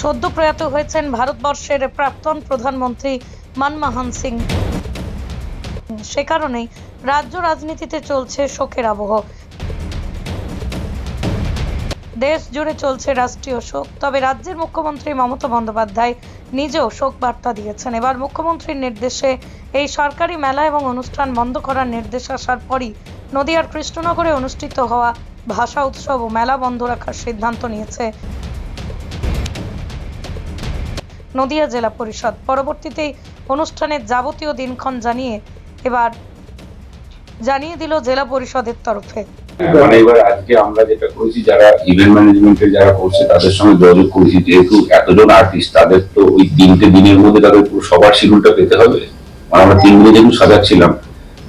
সদ্য প্রয়াত হয়েছেন ভারতবর্ষের প্রাক্তন প্রধানমন্ত্রী মনমোহন সিং। সে কারণেই রাজ্য রাজনীতিতে চলছে শোকের আবহ। দেশ জুড়ে চলছে রাষ্ট্রীয় শোক, তবে রাজ্যের মুখ্যমন্ত্রী মমতা বন্দ্যোপাধ্যায় নিজেও শোক বার্তা দিয়েছেন। এবার মুখ্যমন্ত্রীর নির্দেশে এই সরকারি মেলা এবং অনুষ্ঠান বন্ধ করার নির্দেশ আসার পরই নদিয়ার কৃষ্ণনগরে অনুষ্ঠিত হওয়া ভাষা উৎসব ও মেলা বন্ধ রাখার সিদ্ধান্ত নিয়েছে নদিয়া জেলা পরিষদ। পরবর্তীতেই অনুষ্ঠানের যাবতীয় দিনক্ষণ জানিয়ে এবার জানিয়ে দিল জেলা পরিষদের তরফে। মানে এবার আজকে আমরা যেটা করেছি, যারা ইভেন্ট যারা করছে, তাদের সঙ্গে যোগাযোগ করেছি। যেহেতু এতজন আর্টিস্ট তাদের তো ওই তিনটে দিনের মধ্যে তাদের পুরো সবার শিডিউলটা পেতে হবে। মানে আমরা তিন দিনে যেহেতু সাজাচ্ছিলাম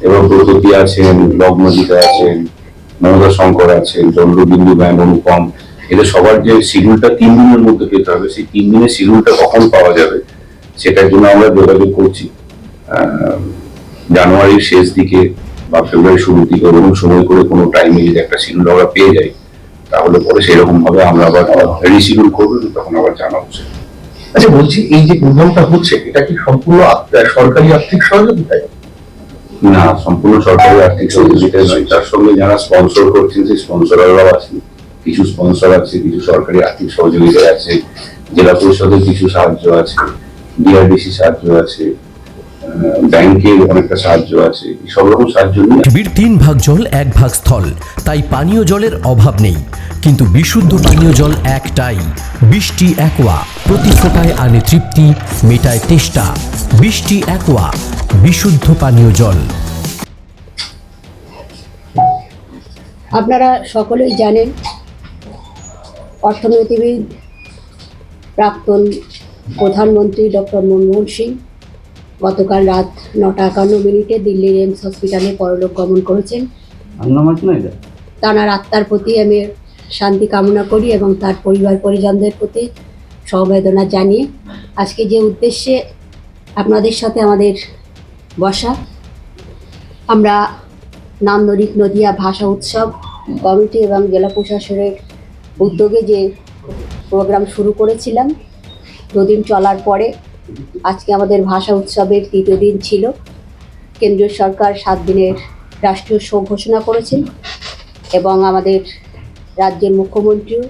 এবং প্রগতি আছেন, লগ্নজিতা আছেন, মমতা শঙ্কর আছেন, চন্দ্রবিন্দু ব্যায়াম অনুপম এদের সবার যে শিডিউলটা তিন দিনের মধ্যে পেতে হবে সেই তিন দিনের শিডিউলটা কখন পাওয়া যাবে সেটার জন্য আমরা যোগাযোগ করছি। জানুয়ারির শেষ দিকে বা ফেব্রুয়ারি শুরুর দিকে ওরকম সময় করে কোনো টাইমে যদি একটা শিডিউল আমরা পেয়ে যাই তাহলে পরে সেরকম ভাবে আমরা আবার রিশিডিউল করব তখন আবার জানাব। আচ্ছা বলছি এই যে উদ্যমটা হচ্ছে এটা কি সম্পূর্ণ সরকারি আর্থিক সহযোগিতায়? না সম্পূর্ণ সরকারি আর্থিক সহযোগিতায় নয় তার সঙ্গে যারা স্পন্সর করছেন সেই স্পন্সরাররাও আছেন। কিছু স্পন্সর আছে কিছু সরকারি আর্থিক সহযোগিতায় আছে জেলা পরিষদের কিছু সাহায্য আছে ডিআরডিসি সাহায্য আছে আহ, ব্যাংকের অনেকটা সাহায্য আছে সব রকম সাহায্য নিয়ে পৃথিবীর তিন ভাগ জল এক ভাগ স্থল তাই পানীয় জলের অভাব নেই। কিন্তু বিশুদ্ধ পানীয় জল একটাই বৃষ্টি একোয়া প্রতি ফোটায় আনে তৃপ্তি মেটায় তেষ্টা। বৃষ্টি একোয়া বিশুদ্ধ পানীয় জল। আপনারা সকলেই জানেন অর্থনীতিবিদ প্রাক্তন প্রধানমন্ত্রী ডক্টর মনমোহন সিং গতকাল রাত নটা একান্ন মিনিটে দিল্লির এমস হসপিটালে পরলোক গমন করেছেন। তাঁর আত্মার প্রতি আমি শান্তি কামনা করি এবং তার পরিবার পরিজনদের প্রতি সমবেদনা জানিয়ে আজকে যে উদ্দেশ্যে আপনাদের সাথে আমাদের বসা আমরা নান্দনিক নদিয়া ভাষা উৎসব কমিটি এবং জেলা প্রশাসনের উদ্যোগে যে প্রোগ্রাম শুরু করেছিলাম, দুদিন চলার পরে আজকে আমাদের ভাষা উৎসবের তৃতীয় দিন ছিল। কেন্দ্রীয় সরকার সাত দিনের রাষ্ট্রীয় শোক ঘোষণা করেছেন এবং আমাদের রাজ্যের মুখ্যমন্ত্রীও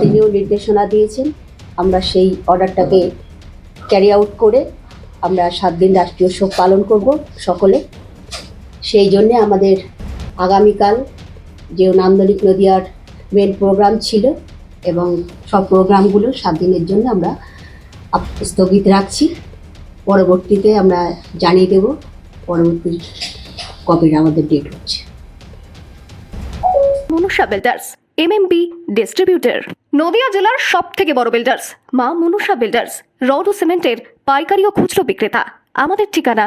তিনিও নির্দেশনা দিয়েছেন, আমরা সেই অর্ডারটাকে ক্যারি আউট করে আমরা সাত দিন রাষ্ট্রীয় শোক পালন করব সকলে। সেই জন্যে আমাদের আগামীকাল যে নান্দনিক নদিয়ার মেন প্রোগ্রাম ছিল এবং সব প্রোগ্রামগুলো সাত দিনের জন্য আমরা স্থগিত রাখছি। পরবর্তীতে আমরা জানিয়ে দেব পরবর্তী কবে আমাদের ডেট হচ্ছে। Manusha builders MMB distributor Nadia জেলার সব থেকে বড় বিল্ডার্স মা মনুষা বিল্ডার্স রড ও সিমেন্টের পাইকারি ও খুচরো বিক্রেতা। আমাদের ঠিকানা